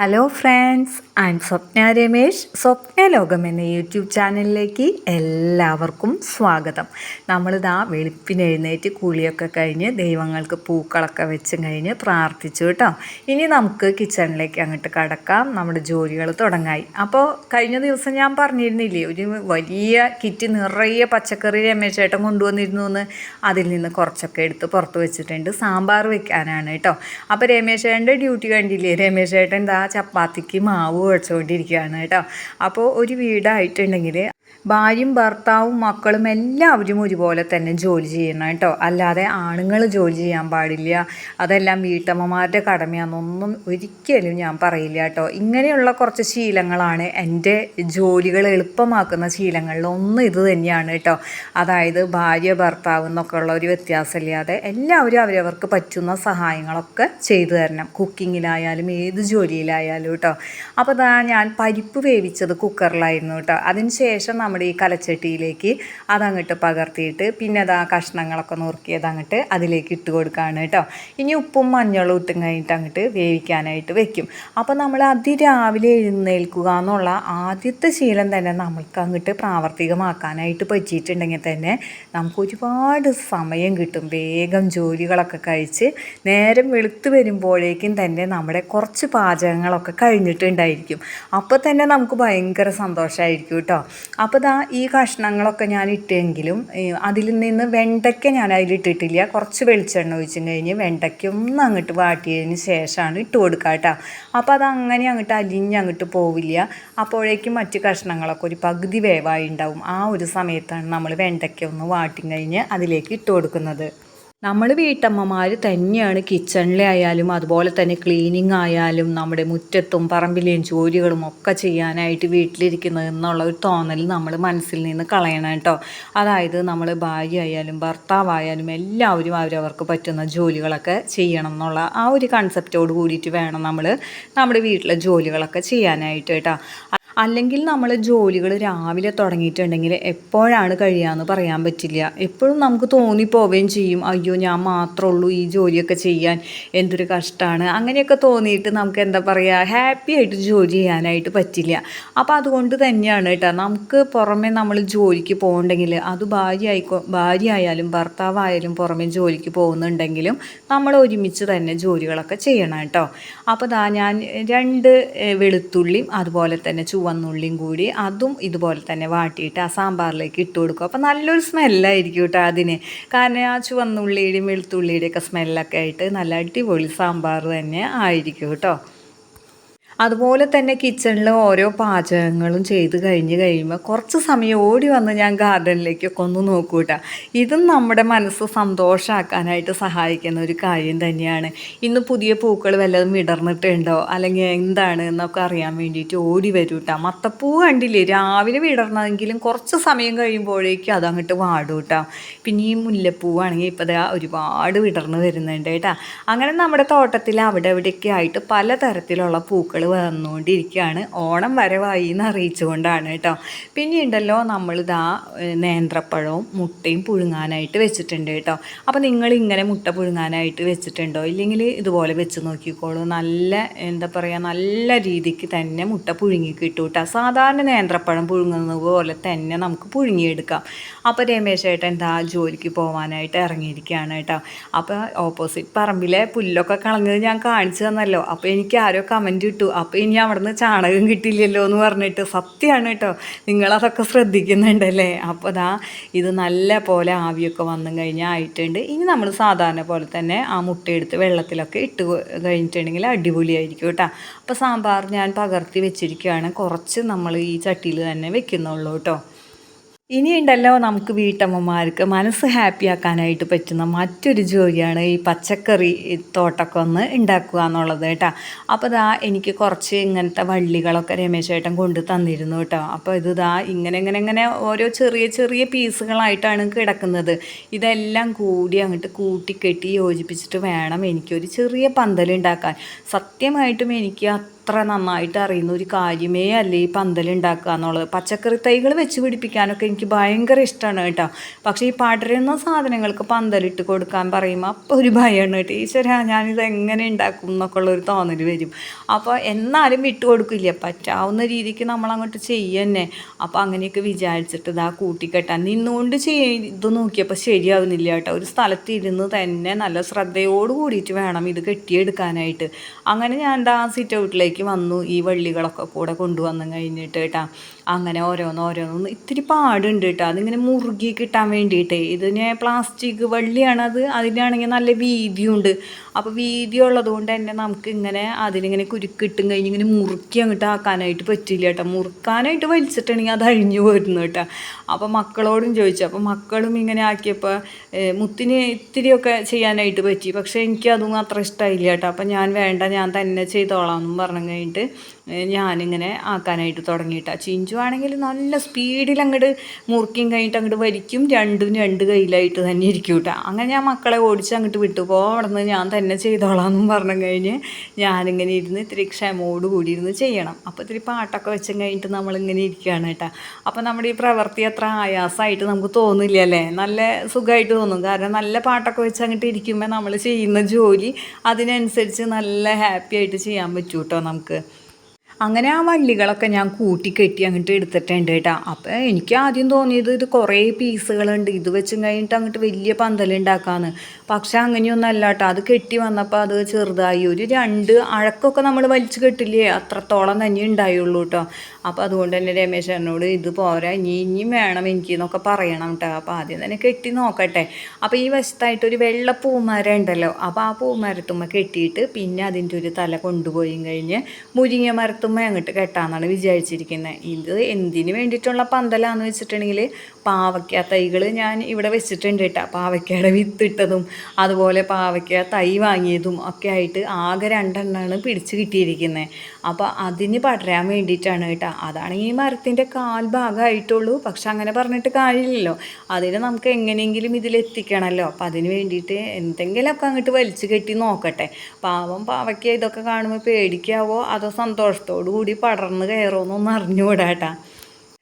Hello friends and Swapna Ramesh Swapna ലോകം എന്ന YouTube ചാനലിലേക്ക് എല്ലാവർക്കും സ്വാഗതം. നമ്മളിതാ വെളുപ്പിന് എഴുന്നേറ്റ് കുളിയൊക്കെ കഴിഞ്ഞ് ദൈവങ്ങൾക്ക് പൂക്കളൊക്കെ വെച്ച് കഴിഞ്ഞ് പ്രാർത്ഥിച്ചു കേട്ടോ. ഇനി നമുക്ക് കിച്ചണിലേക്ക് അങ്ങോട്ട് കടക്കാം. നമ്മുടെ ജോലികൾ തുടങ്ങായി. അപ്പോൾ കഴിഞ്ഞ ദിവസം ഞാൻ പറഞ്ഞിരുന്നില്ലേ ഒരു വലിയ കിറ്റ് നിറയെ പച്ചക്കറി രമേശ് ചേട്ടൻ കൊണ്ടുവന്നിരുന്നു എന്ന്. അതിൽ നിന്ന് കുറച്ചൊക്കെ എടുത്ത് പുറത്ത് വെച്ചിട്ടുണ്ട്. സാമ്പാർ വെക്കാനാണ് കേട്ടോ. അപ്പോൾ രമേശ് ചേട്ടന്റെ ഡ്യൂട്ടി കണ്ടില്ലേ? രമേശ് ചേട്ടൻ എന്താ ചപ്പാത്തിക്ക് മാവ് കുഴച്ചുകൊണ്ടിരിക്കുകയാണ് കേട്ടോ. അപ്പോൾ ഒരു വീടായിട്ടുണ്ടെങ്കിൽ ഭാര്യയും ഭർത്താവും മക്കളും എല്ലാവരും ഒരുപോലെ തന്നെ ജോലി ചെയ്യണം കേട്ടോ. അല്ലാതെ ആണുങ്ങൾ ജോലി ചെയ്യാൻ പാടില്ല. അതെല്ലാം വീട്ടമ്മമാരുടെ കടമയാണെന്നൊന്നും ഒരിക്കലും ഞാൻ പറയില്ല കേട്ടോ. ഇങ്ങനെയുള്ള കുറച്ച് ശീലങ്ങളാണ് എന്റെ ജോലികൾ എളുപ്പമാക്കുന്ന ശീലങ്ങളിൽ ഒന്ന് ഇത് തന്നെയാണ് കേട്ടോ. അതായത് ഭാര്യ ഭർത്താവ് എന്നൊക്കെ ഉള്ള ഒരു വ്യത്യാസമില്ലാതെ എല്ലാവരും അവരവർക്ക് പറ്റുന്ന സഹായങ്ങളൊക്കെ ചെയ്തു തരണം. കുക്കിങ്ങിലായാലും ഏത് ജോലിയിലായാലും കേട്ടോ. അപ്പോൾ ഞാൻ പരിപ്പ് വേവിച്ചത് കുക്കറിലായിരുന്നു കേട്ടോ. അതിന് ശേഷം നമ്മുടെ ഈ കലച്ചട്ടിയിലേക്ക് അതങ്ങോട്ട് പകർത്തിയിട്ട് പിന്നെ അത് ആ കഷ്ണങ്ങളൊക്കെ നുറുക്കിയത് അങ്ങോട്ട് അതിലേക്ക് ഇട്ട് കൊടുക്കുകയാണ് കേട്ടോ. ഇനി ഉപ്പും മഞ്ഞളും ഇട്ടും കഴിഞ്ഞിട്ട് അങ്ങോട്ട് വേവിക്കാനായിട്ട് വെക്കും. അപ്പോൾ നമ്മൾ അതിരാവിലെ എഴുന്നേൽക്കുക എന്നുള്ള ആദ്യത്തെ ശീലം തന്നെ നമ്മൾക്ക് അങ്ങോട്ട് പ്രാവർത്തികമാക്കാനായിട്ട് പറ്റിയിട്ടുണ്ടെങ്കിൽ തന്നെ നമുക്ക് ഒരുപാട് സമയം കിട്ടും. വേഗം ജോലികളൊക്കെ കഴിച്ച് നേരം വെളുത്ത് വരുമ്പോഴേക്കും തന്നെ നമ്മുടെ കുറച്ച് പാചകങ്ങളൊക്കെ കഴിഞ്ഞിട്ടുണ്ടായിരിക്കും. അപ്പോൾ തന്നെ നമുക്ക് ഭയങ്കര സന്തോഷമായിരിക്കും കേട്ടോ. അപ്പോൾ ദാ ഈ കഷ്ണങ്ങളൊക്കെ ഞാൻ ഇട്ടെങ്കിലും അതിൽ നിന്ന് വെണ്ടയ്ക്ക ഞാൻ അതിലിട്ടിട്ടില്ല കുറച്ച് വെളിച്ചെണ്ണ ഒഴിച്ചും കഴിഞ്ഞ് വെണ്ടയ്ക്ക ഒന്ന് അങ്ങോട്ട് വാട്ടിയതിന് ശേഷമാണ് ഇട്ട് കൊടുക്കുക കേട്ടോ. അപ്പോൾ അത് അങ്ങനെ അങ്ങോട്ട് അലിഞ്ഞ് അങ്ങോട്ട് പോവില്ല. അപ്പോഴേക്കും മറ്റ് കഷ്ണങ്ങളൊക്കെ ഒരു പകുതി വേവായി ഉണ്ടാവും. ആ ഒരു സമയത്താണ് നമ്മൾ വെണ്ടയ്ക്ക ഒന്ന് വാട്ടി കഴിഞ്ഞ് അതിലേക്ക് ഇട്ട് കൊടുക്കുന്നത്. നമ്മൾ വീട്ടമ്മമാർ തന്നെയാണ് കിച്ചണിലെ ആയാലും അതുപോലെ തന്നെ ക്ലീനിങ് ആയാലും നമ്മുടെ മുറ്റത്തും പറമ്പിലെയും ജോലികളും ഒക്കെ ചെയ്യാനായിട്ട് വീട്ടിലിരിക്കുന്നത് എന്നുള്ള ഒരു തോന്നൽ നമ്മൾ മനസ്സിൽ നിന്ന് കളയണം കേട്ടോ. അതായത് നമ്മൾ ഭാര്യ ആയാലും ഭർത്താവായാലും എല്ലാവരും അവരവർക്ക് പറ്റുന്ന ജോലികളൊക്കെ ചെയ്യണം എന്നുള്ള ആ ഒരു കൺസെപ്റ്റോട് കൂടിയിട്ട് വേണം നമ്മൾ നമ്മുടെ വീട്ടിലെ ജോലികളൊക്കെ ചെയ്യാനായിട്ട് കേട്ടോ. അല്ലെങ്കിൽ നമ്മൾ ജോലികൾ രാവിലെ തുടങ്ങിയിട്ടുണ്ടെങ്കിൽ എപ്പോഴാണ് കഴിയാന്ന് പറയാൻ പറ്റില്ല. എപ്പോഴും നമുക്ക് തോന്നിപ്പോവുകയും ചെയ്യും. അയ്യോ ഞാൻ മാത്രമേ ഉള്ളൂ ഈ ജോലിയൊക്കെ ചെയ്യാൻ. എന്തൊരു കഷ്ടമാണ് അങ്ങനെയൊക്കെ തോന്നിയിട്ട് നമുക്ക് എന്താ പറയുക ഹാപ്പി ആയിട്ട് ജോലി ചെയ്യാനായിട്ട് പറ്റില്ല. അപ്പോൾ അതുകൊണ്ട് തന്നെയാണ് കേട്ടോ നമുക്ക് പുറമെ നമ്മൾ ജോലിക്ക് പോകുന്നുണ്ടെങ്കിൽ അത് ഭാര്യ ആയിക്കോ ഭാര്യ ആയാലും ഭർത്താവായാലും പുറമെ ജോലിക്ക് പോകുന്നുണ്ടെങ്കിലും നമ്മൾ ഒരുമിച്ച് തന്നെ ജോലികളൊക്കെ ചെയ്യണം കേട്ടോ. അപ്പോൾ ഞാൻ രണ്ട് വെളുത്തുള്ളിയും അതുപോലെ തന്നെ ചുവന്നുള്ളിയും കൂടി അതും ഇതുപോലെ തന്നെ വാട്ടിയിട്ട് ആ സാമ്പാറിലേക്ക് ഇട്ട് കൊടുക്കും. അപ്പോൾ നല്ലൊരു സ്മെല്ലായിരിക്കും കേട്ടോ അതിന്. കാരണം ആ ചുവന്നുള്ളിയുടെയും വെളുത്തുള്ളിയുടെയും ഒക്കെ സ്മെല്ലൊക്കെ ആയിട്ട് നല്ല അടിപൊളി സാമ്പാർ തന്നെ ആയിരിക്കും കേട്ടോ. അതുപോലെ തന്നെ കിച്ചണിൽ ഓരോ പാചകങ്ങളും ചെയ്ത് കഴിഞ്ഞ് കഴിയുമ്പോൾ കുറച്ച് സമയം ഓടി വന്ന് ഞാൻ ഗാർഡനിലേക്കൊക്കെ ഒന്ന് നോക്കൂട്ടാ. ഇതും നമ്മുടെ മനസ്സ് സന്തോഷമാക്കാനായിട്ട് സഹായിക്കുന്ന ഒരു കാര്യം തന്നെയാണ്. ഇന്ന് പുതിയ പൂക്കൾ വല്ലതും വിടർന്നിട്ടുണ്ടോ? അല്ലെങ്കിൽ എന്താണ് എന്നൊക്കെ അറിയാൻ വേണ്ടിയിട്ട് ഓടി വരും കേട്ടോ മത്തപ്പൂ കണ്ടില്ലേ? രാവിലെ വിടർന്നതെങ്കിലും കുറച്ച് സമയം കഴിയുമ്പോഴേക്കും അതങ്ങോട്ട് വാടും കേട്ടോ പിന്നെ ഈ മുല്ലപ്പൂവാണെങ്കിൽ ഇപ്പോൾ ഒരുപാട് വിടർന്ന് വരുന്നുണ്ട് കേട്ടോ. അങ്ങനെ നമ്മുടെ തോട്ടത്തിൽ അവിടെ ഇവിടെയൊക്കെ ആയിട്ട് പലതരത്തിലുള്ള പൂക്കൾ വന്നുകൊണ്ടിരിക്കുകയാണ്. ഓണം വരവായി എന്ന് അറിയിച്ചുകൊണ്ടാണ് കേട്ടോ. പിന്നെ ഉണ്ടല്ലോ നമ്മളിതാ നേന്ത്രപ്പഴവും മുട്ടയും പുഴുങ്ങാനായിട്ട് വെച്ചിട്ടുണ്ട് കേട്ടോ. അപ്പോൾ നിങ്ങൾ ഇങ്ങനെ മുട്ട പുഴുങ്ങാനായിട്ട് വെച്ചിട്ടുണ്ടോ? ഇല്ലെങ്കിൽ ഇതുപോലെ വെച്ച് നോക്കിക്കോളൂ. നല്ല എന്താ പറയുക നല്ല രീതിക്ക് തന്നെ മുട്ട പുഴുങ്ങി കിട്ടും. കേട്ടോ സാധാരണ നേന്ത്രപ്പഴം പുഴുങ്ങുന്നത് പോലെ തന്നെ നമുക്ക് പുഴുങ്ങിയെടുക്കാം. അപ്പോൾ രമേശ് ചേട്ടൻ എന്താ ജോലിക്ക് പോകാനായിട്ട് ഇറങ്ങിയിരിക്കുകയാണ് കേട്ടോ. അപ്പോൾ ഓപ്പോസിറ്റ് പറമ്പിലെ പുല്ലൊക്കെ കളഞ്ഞത് ഞാൻ കാണിച്ചു തന്നല്ലോ. അപ്പോൾ എനിക്ക് ആരോ കമന്റ് ഇട്ടു. അപ്പോൾ ഇനി അവിടെ നിന്ന് ചാണകം കിട്ടില്ലല്ലോ എന്ന് പറഞ്ഞിട്ട് സത്യമാണ് കേട്ടോ. നിങ്ങളതൊക്കെ ശ്രദ്ധിക്കുന്നുണ്ടല്ലേ? അപ്പോൾ ദാ ഇത് നല്ല പോലെ ആവിയൊക്കെ വന്നു കഴിഞ്ഞാൽ ആയിട്ടുണ്ട്. ഇനി നമ്മൾ സാധാരണ പോലെ തന്നെ ആ മുട്ടയെടുത്ത് വെള്ളത്തിലൊക്കെ ഇട്ട് കഴിഞ്ഞിട്ടുണ്ടെങ്കിൽ അടിപൊളിയായിരിക്കും കേട്ടോ. അപ്പോൾ സാമ്പാർ ഞാൻ പകർത്തി വെച്ചിരിക്കുകയാണ്. കുറച്ച് നമ്മൾ ഈ ചട്ടിയിൽ തന്നെ വെക്കുന്നുള്ളൂ കേട്ടോ. ഇനിയുണ്ടല്ലോ നമുക്ക് വീട്ടമ്മമാർക്ക് മനസ്സ് ഹാപ്പി ആക്കാനായിട്ട് പറ്റുന്ന മറ്റൊരു ജോലിയാണ് ഈ പച്ചക്കറി തോട്ടമൊക്കെ ഒന്ന് ഉണ്ടാക്കുക എന്നുള്ളത് കേട്ടോ. അപ്പോൾ ഇതാ എനിക്ക് കുറച്ച് ഇങ്ങനത്തെ വള്ളികളൊക്കെ രമേശേട്ടൻ കൊണ്ട് തന്നിരുന്നു കേട്ടോ. അപ്പോൾ ഇത് ഇതാ ഇങ്ങനെ ഇങ്ങനെ ഇങ്ങനെ ഓരോ ചെറിയ ചെറിയ പീസുകളായിട്ടാണ് കിടക്കുന്നത്. ഇതെല്ലാം കൂടി അങ്ങോട്ട് കൂട്ടിക്കെട്ടി യോജിപ്പിച്ചിട്ട് വേണം എനിക്കൊരു ചെറിയ പന്തൽ ഉണ്ടാക്കാൻ. സത്യമായിട്ടും എനിക്ക് അത്ര നന്നായിട്ട് അറിയുന്ന ഒരു കാര്യമേ അല്ല ഈ പന്തലുണ്ടാക്കുക എന്നുള്ളത്. പച്ചക്കറി തൈകൾ വെച്ച് പിടിപ്പിക്കാനൊക്കെ എനിക്ക് ഭയങ്കര ഇഷ്ടമാണ് കേട്ടോ. പക്ഷേ ഈ പടരുന്ന സാധനങ്ങൾക്ക് പന്തലിട്ട് കൊടുക്കാൻ പറയുമ്പോൾ അപ്പോൾ ഒരു ഭയമാണ് കേട്ടോ. ഈശ്വര ഞാനിത് എങ്ങനെ ഉണ്ടാക്കും എന്നൊക്കെ ഉള്ളൊരു തോന്നൽ വരും. അപ്പോൾ എന്നാലും വിട്ടു കൊടുക്കില്ല. പറ്റാവുന്ന രീതിക്ക് നമ്മൾ അങ്ങോട്ട് ചെയ്യന്നെ. അപ്പോൾ അങ്ങനെയൊക്കെ വിചാരിച്ചിട്ട് ഇതാ കൂട്ടിക്കെട്ടാൻ നിന്നുകൊണ്ട് ചെയ്ത് നോക്കിയപ്പോൾ ശരിയാവുന്നില്ല കേട്ടോ. ഒരു സ്ഥലത്ത് ഇരുന്ന് തന്നെ നല്ല ശ്രദ്ധയോട് കൂടിയിട്ട് വേണം ഇത് കെട്ടിയെടുക്കാനായിട്ട്. അങ്ങനെ ഞാൻ എന്താ സിറ്റ് ഔട്ടിലേക്ക് വന്നു. ഈ വള്ളികളൊക്കെ കൂടെ കൊണ്ടുവന്നു കഴിഞ്ഞിട്ട് കേട്ടാ. അങ്ങനെ ഓരോന്ന് ഓരോന്ന് ഇത്തിരി പാടുണ്ട് കേട്ടോ. അതിങ്ങനെ മുറുകി കിട്ടാൻ വേണ്ടിയിട്ട്. ഇതിന് പ്ലാസ്റ്റിക് വള്ളിയാണ് അത്. അതിനാണെങ്കിൽ നല്ല വീതിയുണ്ട്. അപ്പോൾ വീതി ഉള്ളത് കൊണ്ട് തന്നെ നമുക്ക് ഇങ്ങനെ അതിനിങ്ങനെ കുരുക്കിട്ടും കഴിഞ്ഞ് ഇങ്ങനെ മുറുക്കി അങ്ങോട്ട് ആക്കാനായിട്ട് പറ്റില്ല കേട്ടോ. മുറുക്കാനായിട്ട് വലിച്ചിട്ടുണ്ടെങ്കിൽ അത് അഴിഞ്ഞു പോരുന്നു കേട്ടോ. അപ്പോൾ മക്കളോടും ചോദിച്ചു. അപ്പോൾ മക്കളും ഇങ്ങനെ ആക്കിയപ്പോൾ മുത്തിന് ഇത്തിരിയൊക്കെ ചെയ്യാനായിട്ട് പറ്റി. പക്ഷേ എനിക്ക് അതൊന്നും അത്ര ഇഷ്ടമായില്ല കേട്ടോ. അപ്പോൾ ഞാൻ വേണ്ട ഞാൻ തന്നെ ചെയ്തോളാം എന്നും പറഞ്ഞു കഴിഞ്ഞിട്ട് ഞാനിങ്ങനെ ആക്കാനായിട്ട് തുടങ്ങിയിട്ട. ചിഞ്ചു ആണെങ്കിൽ നല്ല സ്പീഡിൽ അങ്ങോട്ട് മുറുക്കിയും കഴിഞ്ഞിട്ട് അങ്ങോട്ട് വലിക്കും. രണ്ടും രണ്ട് കയ്യിലായിട്ട് തന്നെ ഇരിക്കും കേട്ടോ അങ്ങനെ ഞാൻ മക്കളെ ഓടിച്ച് അങ്ങോട്ട് വിട്ടു പോ അവിടെ നിന്ന് ഞാൻ തന്നെ ചെയ്തോളാം എന്നും പറഞ്ഞു കഴിഞ്ഞ് ഞാനിങ്ങനെ ഇരുന്ന് ഇത്തിരി ക്ഷമയോട് കൂടി ഇരുന്ന് ചെയ്യണം. അപ്പോൾ ഇത്തിരി പാട്ടൊക്കെ വെച്ചും കഴിഞ്ഞിട്ട് നമ്മളിങ്ങനെ ഇരിക്കുകയാണ് കേട്ടോ. അപ്പോൾ നമ്മുടെ ഈ പ്രവൃത്തി അത്ര ആയാസമായിട്ട് നമുക്ക് തോന്നില്ല അല്ലേ? നല്ല സുഖമായിട്ട് തോന്നും. കാരണം നല്ല പാട്ടൊക്കെ വെച്ച് അങ്ങോട്ട് ഇരിക്കുമ്പോൾ നമ്മൾ ചെയ്യുന്ന ജോലി അതിനനുസരിച്ച് നല്ല ഹാപ്പി ആയിട്ട് ചെയ്യാൻ പറ്റൂ കേട്ടോ നമുക്ക്. അങ്ങനെ ആ വള്ളികളൊക്കെ ഞാൻ കൂട്ടി കെട്ടി അങ്ങോട്ട് എടുത്തിട്ടുണ്ട് കേട്ടോ. അപ്പോൾ എനിക്ക് ആദ്യം തോന്നിയത് ഇത് കുറേ പീസുകളുണ്ട്. ഇത് വെച്ചും കഴിഞ്ഞിട്ട് അങ്ങോട്ട് വലിയ പന്തലുണ്ടാക്കാന്ന് പക്ഷേ അങ്ങനെയൊന്നും അല്ല കേട്ടോ. അത് കെട്ടി വന്നപ്പോൾ അത് ചെറുതായി. ഒരു രണ്ട് അഴക്കൊക്കെ നമ്മൾ വലിച്ചു കെട്ടില്ലേ അത്രത്തോളം തന്നെ ഉണ്ടായുള്ളൂ കേട്ടോ. അപ്പോൾ അതുകൊണ്ട് തന്നെ രമേശ് എന്നോട് ഇത് പോരാ ഇനി ഇനിയും വേണം എനിക്ക് എന്നൊക്കെ പറയണം കേട്ടോ. അപ്പോൾ ആദ്യം തന്നെ കെട്ടി നോക്കട്ടെ. അപ്പോൾ ഈ വശത്തായിട്ട് ഒരു വെള്ള പൂമരം ഉണ്ടല്ലോ. അപ്പോൾ ആ പൂമരത്തുമ്മ കെട്ടിയിട്ട് പിന്നെ അതിന്റെ ഒരു തല കൊണ്ടുപോയി കഴിഞ്ഞ് മുരിങ്ങ മരത്തുമ്മ അങ്ങോട്ട് കെട്ടാന്നാണ് വിചാരിച്ചിരിക്കുന്നത് ഇത് എന്തിനു വേണ്ടിയിട്ടുള്ള പന്തലാന്ന് വെച്ചിട്ടുണ്ടെങ്കിൽ പാവയ്ക്ക തൈകൾ ഞാൻ ഇവിടെ വെച്ചിട്ടുണ്ട് കേട്ടോ. പാവയ്ക്കയുടെ വിത്തിട്ടതും അതുപോലെ പാവയ്ക്ക തൈ വാങ്ങിയതും ഒക്കെ ആയിട്ട് ആകെ രണ്ടെണ്ണമാണ് പിടിച്ച് കിട്ടിയിരിക്കുന്നത് അപ്പോൾ അതിന് പടരാൻ വേണ്ടിയിട്ടാണ് കേട്ടോ. അതാണ് ഈ മരത്തിന്റെ കാൽ ഭാഗമായിട്ടുള്ളൂ പക്ഷെ അങ്ങനെ പറഞ്ഞിട്ട് കാര്യമില്ലല്ലോ. അതിനെ നമുക്ക് എങ്ങനെയെങ്കിലും ഇതിലെത്തിക്കണമല്ലോ അപ്പം അതിന് വേണ്ടിയിട്ട് എന്തെങ്കിലുമൊക്കെ അങ്ങോട്ട് വലിച്ചു കെട്ടി നോക്കട്ടെ. പാവം പാവയ്ക്ക ഇതൊക്കെ കാണുമ്പോൾ പേടിക്കാവോ? അതോ സന്തോഷത്തോടു കൂടി പടർന്ന് കയറുമെന്നൊന്നും അറിഞ്ഞുകൂടാട്ടാ.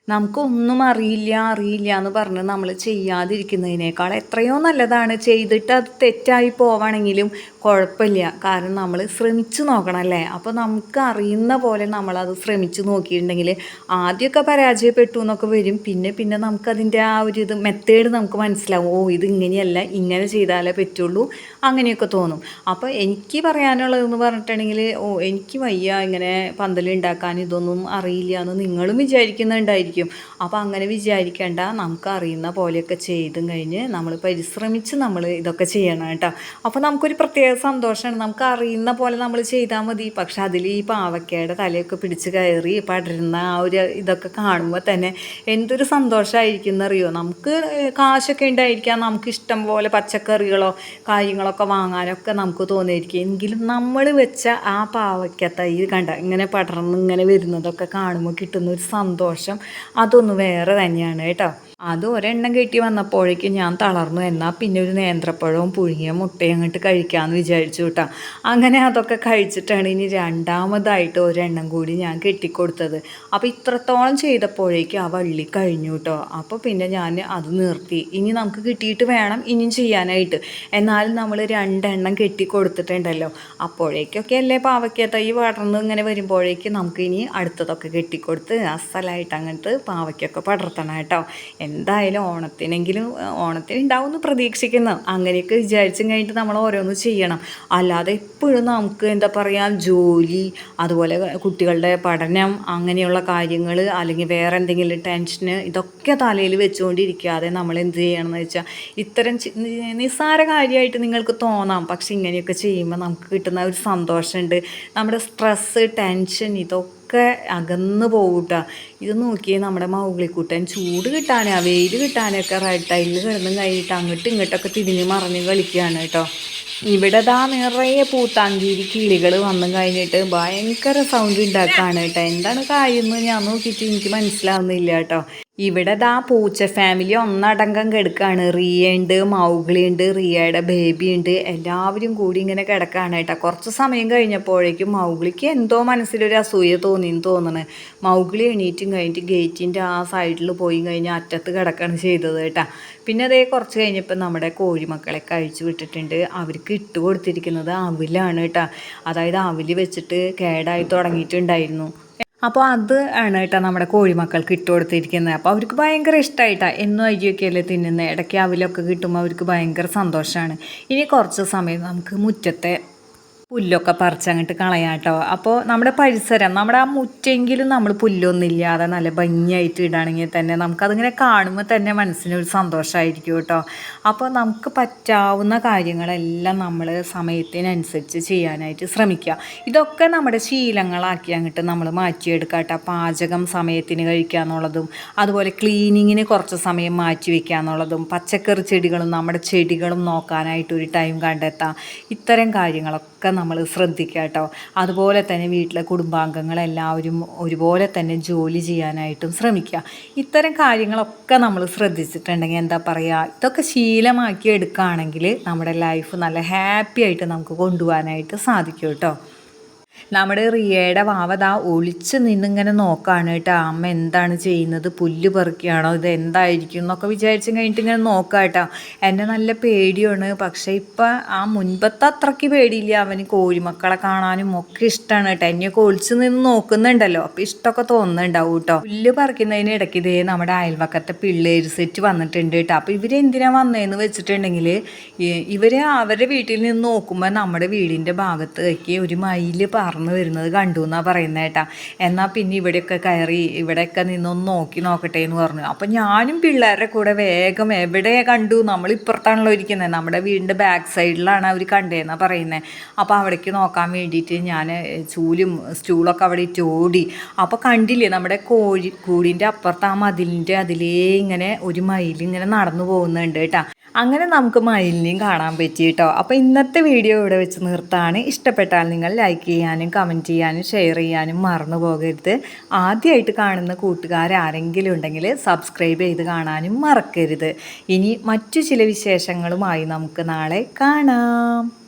നമുക്കൊന്നും അറിയില്ല അറിയില്ല എന്ന് പറഞ്ഞ് നമ്മൾ ചെയ്യാതിരിക്കുന്നതിനേക്കാൾ എത്രയോ നല്ലതാണ്. ചെയ്തിട്ട് അത് തെറ്റായി പോവാണെങ്കിലും കുഴപ്പമില്ല. കാരണം നമ്മൾ ശ്രമിച്ചു നോക്കണം അല്ലേ? അപ്പോൾ നമുക്ക് അറിയുന്ന പോലെ നമ്മളത് ശ്രമിച്ചു നോക്കിയിട്ടുണ്ടെങ്കിൽ ആദ്യമൊക്കെ പരാജയപ്പെട്ടു എന്നൊക്കെ വരും. പിന്നെ പിന്നെ നമുക്കതിന്റെ ആ ഒരു ഇത് മെത്തേഡ് നമുക്ക് മനസ്സിലാവും. ഓ ഇത് ഇങ്ങനെയല്ല ഇങ്ങനെ ചെയ്താലേ പറ്റുള്ളൂ. അങ്ങനെയൊക്കെ തോന്നും. അപ്പോൾ എനിക്ക് പറയാനുള്ളതെന്ന് പറഞ്ഞിട്ടുണ്ടെങ്കിൽ ഓ എനിക്ക് വയ്യ ഇങ്ങനെ പന്തലുണ്ടാക്കാൻ ഇതൊന്നും അറിയില്ല എന്ന് നിങ്ങളും വിചാരിക്കുന്നുണ്ടായിരിക്കും. അപ്പോൾ അങ്ങനെ വിചാരിക്കേണ്ട. നമുക്ക് അറിയുന്ന പോലെയൊക്കെ ചെയ്തും കഴിഞ്ഞ് നമ്മൾ പരിശ്രമിച്ച് നമ്മൾ ഇതൊക്കെ ചെയ്യണം കേട്ടോ. അപ്പോൾ നമുക്കൊരു പ്രത്യേക സന്തോഷമാണ്. നമുക്ക് അറിയുന്ന പോലെ നമ്മൾ ചെയ്താൽ മതി. പക്ഷെ അതിൽ ഈ പാവക്കയുടെ തലയൊക്കെ പിടിച്ച് കയറി പടരുന്ന ആ ഒരു ഇതൊക്കെ കാണുമ്പോൾ തന്നെ എന്തൊരു സന്തോഷമായിരിക്കും എന്നറിയോ? നമുക്ക് കാശൊക്കെ ഉണ്ടായിരിക്കാം. നമുക്ക് ഇഷ്ടം പോലെ പച്ചക്കറികളോ കാര്യങ്ങളൊക്കെ വാങ്ങാനൊക്കെ നമുക്ക് തോന്നിയിരിക്കും. എങ്കിലും നമ്മൾ വെച്ച ആ പാവയ്ക്ക തൈ കണ്ട ഇങ്ങനെ പടർന്ന് ഇങ്ങനെ വരുന്നതൊക്കെ കാണുമ്പോൾ കിട്ടുന്ന ഒരു സന്തോഷം. അതൊന്ന് വേറെ തന്നെയാണ് കേട്ടോ. അത് ഒരെണ്ണം കെട്ടി വന്നപ്പോഴേക്കും ഞാൻ തളർന്നു. എന്നാൽ പിന്നെ ഒരു നേന്ത്രപ്പഴവും പുഴുങ്ങിയ മുട്ടയും അങ്ങോട്ട് കഴിക്കാമെന്ന് വിചാരിച്ചു കേട്ടോ. അങ്ങനെ അതൊക്കെ കഴിച്ചിട്ടാണ് ഇനി രണ്ടാമതായിട്ട് ഒരെണ്ണം കൂടി ഞാൻ കെട്ടിക്കൊടുത്തത്. അപ്പോൾ ഇത്രത്തോളം ചെയ്തപ്പോഴേക്കും ആ വള്ളി കഴിഞ്ഞു കേട്ടോ. അപ്പോൾ പിന്നെ ഞാൻ അത് നിർത്തി. ഇനി നമുക്ക് കിട്ടിയിട്ട് വേണം ഇനിയും ചെയ്യാനായിട്ട്. എന്നാലും നമ്മൾ രണ്ടെണ്ണം കെട്ടിക്കൊടുത്തിട്ടുണ്ടല്ലോ. അപ്പോഴേക്കൊക്കെ അല്ലേ പാവയ്ക്ക തൈ പടർന്ന് ഇങ്ങനെ വരുമ്പോഴേക്കും നമുക്ക് ഇനി അടുത്തതൊക്കെ കെട്ടിക്കൊടുത്ത് അസലായിട്ട് അങ്ങോട്ട് പാവയ്ക്കൊക്കെ പടർത്തണം കേട്ടോ. എന്തായാലും ഓണത്തിനെങ്കിലും ഓണത്തിന് ഉണ്ടാവും എന്ന് പ്രതീക്ഷിക്കുന്നു. അങ്ങനെയൊക്കെ വിചാരിച്ചും കഴിഞ്ഞിട്ട് നമ്മൾ ഓരോന്ന് ചെയ്യണം. അല്ലാതെ എപ്പോഴും നമുക്ക് എന്താ പറയുക ജോലി അതുപോലെ കുട്ടികളുടെ പഠനം അങ്ങനെയുള്ള കാര്യങ്ങൾ അല്ലെങ്കിൽ വേറെ എന്തെങ്കിലും ടെൻഷന് ഇതൊക്കെ തലയിൽ വെച്ചുകൊണ്ടിരിക്കാതെ നമ്മൾ എന്ത് ചെയ്യണമെന്ന് വെച്ചാൽ ഇത്തരം നിസ്സാര കാര്യമായിട്ട് നിങ്ങൾക്ക് തോന്നാം. പക്ഷെ ഇങ്ങനെയൊക്കെ ചെയ്യുമ്പോൾ നമുക്ക് കിട്ടുന്ന ഒരു സന്തോഷമുണ്ട്. നമ്മുടെ സ്ട്രെസ്സ് ടെൻഷൻ ഇതൊക്കെ അകന്ന് പോകൂട്ടാ ഇത് നോക്കിയേ നമ്മുടെ മൗഗ്ലിക്കുട്ടൻ ചൂട് കിട്ടാനാ വെയിൽ കിട്ടാനൊക്കെ റെഡ് ടൈലിൽ കിടന്നും കഴിഞ്ഞിട്ട് അങ്ങോട്ടും ഇങ്ങോട്ടൊക്കെ തിരിഞ്ഞ് മറിഞ്ഞ് കളിക്കുകയാണ് കേട്ടോ. ഇവിടെ ദാ നിറയെ പൂത്താങ്കിരി കിളികൾ വന്നു കഴിഞ്ഞിട്ട് ഭയങ്കര സൗണ്ട് ഉണ്ടാക്കുകയാണ് കേട്ടോ. എന്താണ് കാര്യമെന്ന് ഞാൻ നോക്കിയിട്ട് എനിക്ക് മനസ്സിലാവുന്നില്ല കേട്ടോ. ഇവിടെ ദാ പൂച്ച ഫാമിലി ഒന്നടങ്കം കിടക്കുകയാണ്. റിയ ഉണ്ട് മൗഗ്ലി ഉണ്ട് റിയയുടെ ബേബി ഉണ്ട്. എല്ലാവരും കൂടി ഇങ്ങനെ കിടക്കുകയാണ് കേട്ടോ. കുറച്ച് സമയം കഴിഞ്ഞപ്പോഴേക്കും മൗഗ്ലിക്ക് എന്തോ മനസ്സിലൊരു അസൂയ തോന്നിയെന്ന് തോന്നണ് മൗഗ്ലി എണീറ്റും കഴിഞ്ഞിട്ട് ഗേറ്റിന്റെ ആ സൈഡിൽ പോയി കഴിഞ്ഞാൽ അറ്റത്ത് കിടക്കുകയാണ് ചെയ്തത് കേട്ടോ. പിന്നെ അതേ കുറച്ച് കഴിഞ്ഞപ്പോൾ നമ്മുടെ കോഴിമക്കളെ കഴിച്ചു വിട്ടിട്ടുണ്ട്. അവർക്ക് ഇട്ട് കൊടുത്തിരിക്കുന്നത് അവിലാണ് കേട്ടോ. അതായത് അവിൽ വെച്ചിട്ട് കേടായി തുടങ്ങിയിട്ടുണ്ടായിരുന്നു. അപ്പോൾ അത് ആണ് കേട്ടോ നമ്മുടെ കോഴിമക്കൾക്ക് ഇട്ട് കൊടുത്തിരിക്കുന്നത്. അപ്പോൾ അവർക്ക് ഭയങ്കര ഇഷ്ടമായിട്ടാണ് എന്നും അരിയൊക്കെയല്ലേ തിന്നുന്നത്. ഇടയ്ക്ക് അവിലൊക്കെ കിട്ടുമ്പോൾ അവർക്ക് ഭയങ്കര സന്തോഷമാണ്. ഇനി കുറച്ച് സമയം നമുക്ക് മുറ്റത്തെ പുല്ലൊക്കെ പറിച്ചങ്ങോട്ട് കളയാം കേട്ടോ അപ്പോൾ നമ്മുടെ പരിസരം നമ്മുടെ ആ മുറ്റെങ്കിലും നമ്മൾ പുല്ലൊന്നും ഇല്ലാതെ നല്ല ഭംഗിയായിട്ട് ഇടുകയാണെങ്കിൽ തന്നെ നമുക്കതിങ്ങനെ കാണുമ്പോൾ തന്നെ മനസ്സിനൊരു സന്തോഷമായിരിക്കും കേട്ടോ. അപ്പോൾ നമുക്ക് പറ്റാവുന്ന കാര്യങ്ങളെല്ലാം നമ്മൾ സമയത്തിനനുസരിച്ച് ചെയ്യാനായിട്ട് ശ്രമിക്കുക. ഇതൊക്കെ നമ്മുടെ ശീലങ്ങളാക്കി അങ്ങോട്ട് നമ്മൾ മാറ്റിയെടുക്കുക കേട്ടോ. പാചകം സമയത്തിന് കഴിക്കുക എന്നുള്ളതും അതുപോലെ ക്ലീനിങ്ങിന് കുറച്ച് സമയം മാറ്റി വയ്ക്കുക എന്നുള്ളതും പച്ചക്കറി ചെടികളും നമ്മുടെ ചെടികളും നോക്കാനായിട്ട് ഒരു ടൈം കണ്ടെത്താം ഇത്തരം കാര്യങ്ങളൊക്കെ നമ്മൾ ശ്രദ്ധിക്കുക കേട്ടോ. അതുപോലെ തന്നെ വീട്ടിലെ കുടുംബാംഗങ്ങളെല്ലാവരും ഒരുപോലെ തന്നെ ജോലി ചെയ്യാനായിട്ടും ശ്രമിക്കുക. ഇത്തരം കാര്യങ്ങളൊക്കെ നമ്മൾ ശ്രദ്ധിച്ചിട്ടുണ്ടെങ്കിൽ എന്താ പറയുക ഇതൊക്കെ ശീലമാക്കി എടുക്കുകയാണെങ്കിൽ നമ്മുടെ ലൈഫ് നല്ല ഹാപ്പി ആയിട്ട് നമുക്ക് കൊണ്ടുപോകാനായിട്ട് സാധിക്കും കേട്ടോ. നമ്മുടെ റിയയുടെ വാവത ഒളിച്ച് നിന്നിങ്ങനെ നോക്കാണ് കേട്ടോ. അമ്മ എന്താണ് ചെയ്യുന്നത്? പുല്ല് പെറുക്കിയാണോ ഇത് എന്തായിരിക്കും എന്നൊക്കെ വിചാരിച്ചു കഴിഞ്ഞിട്ട് ഇങ്ങനെ നോക്കാം കേട്ടോ. എന്നെ നല്ല പേടിയാണ്. പക്ഷേ ഇപ്പം ആ മുൻപത്തെ അത്രയ്ക്ക് പേടിയില്ല. അവന് കോഴിമക്കളെ കാണാനും ഒക്കെ ഇഷ്ടമാണ് കേട്ടോ. എന്നെയൊക്കെ ഒളിച്ച് നിന്ന് നോക്കുന്നുണ്ടല്ലോ. അപ്പം ഇഷ്ടമൊക്കെ തോന്നുന്നുണ്ടാവും കേട്ടോ. പുല്ല് പറിക്കുന്നതിന് ഇടയ്ക്ക് ഇതേ നമ്മുടെ അയൽവക്കത്തെ പിള്ളേർ സെറ്റ് വന്നിട്ടുണ്ട് കേട്ടോ. അപ്പോൾ ഇവരെന്തിനാ വന്നതെന്ന് വെച്ചിട്ടുണ്ടെങ്കിൽ ഇവർ അവരുടെ വീട്ടിൽ നിന്ന് നോക്കുമ്പോൾ നമ്മുടെ വീടിന്റെ ഭാഗത്തേക്ക് ഒരു മയിൽ പറന്ന് വരുന്നത് കണ്ടു എന്നാ പറയുന്നത് കേട്ടാ എന്നാൽ പിന്നെ ഇവിടെയൊക്കെ കയറി ഇവിടെയൊക്കെ നിന്നൊന്ന് നോക്കി നോക്കട്ടെ എന്ന് പറഞ്ഞു. അപ്പം ഞാനും പിള്ളേരുടെ കൂടെ വേഗം എവിടെ കണ്ടു? നമ്മൾ ഇപ്പുറത്താണല്ലോ ഇരിക്കുന്നത് നമ്മുടെ വീടിന്റെ ബാക്ക് സൈഡിലാണ് അവർ കണ്ടതെന്നാണ് പറയുന്നത് അപ്പോൾ അവിടേക്ക് നോക്കാൻ വേണ്ടിയിട്ട് ഞാൻ ചൂലും സ്റ്റൂളൊക്കെ അവിടെ ഇട്ട് ഓടി. അപ്പോൾ കണ്ടില്ലേ നമ്മുടെ കോഴി കൂടിന്റെ അപ്പുറത്ത് ആ മതിലിന്റെ അതിലേ ഇങ്ങനെ ഒരു മയിൽ ഇങ്ങനെ നടന്നു പോകുന്നുണ്ട് കേട്ടോ അങ്ങനെ നമുക്ക് മയിലിനെയും കാണാൻ പറ്റി കേട്ടോ അപ്പോൾ ഇന്നത്തെ വീഡിയോ ഇവിടെ വെച്ച് നിർത്താണ്. ഇഷ്ടപ്പെട്ടാൽ നിങ്ങൾ ലൈക്ക് ചെയ്യാനും കമന്റ് ചെയ്യാനും ഷെയർ ചെയ്യാനും മറന്നു പോകരുത്. ആദ്യമായിട്ട് കാണുന്ന കൂട്ടുകാരാരെങ്കിലും ഉണ്ടെങ്കിൽ സബ്സ്ക്രൈബ് ചെയ്ത് കാണാനും മറക്കരുത്. ഇനി മറ്റു ചില വിശേഷങ്ങളുമായി നമുക്ക് നാളെ കാണാം.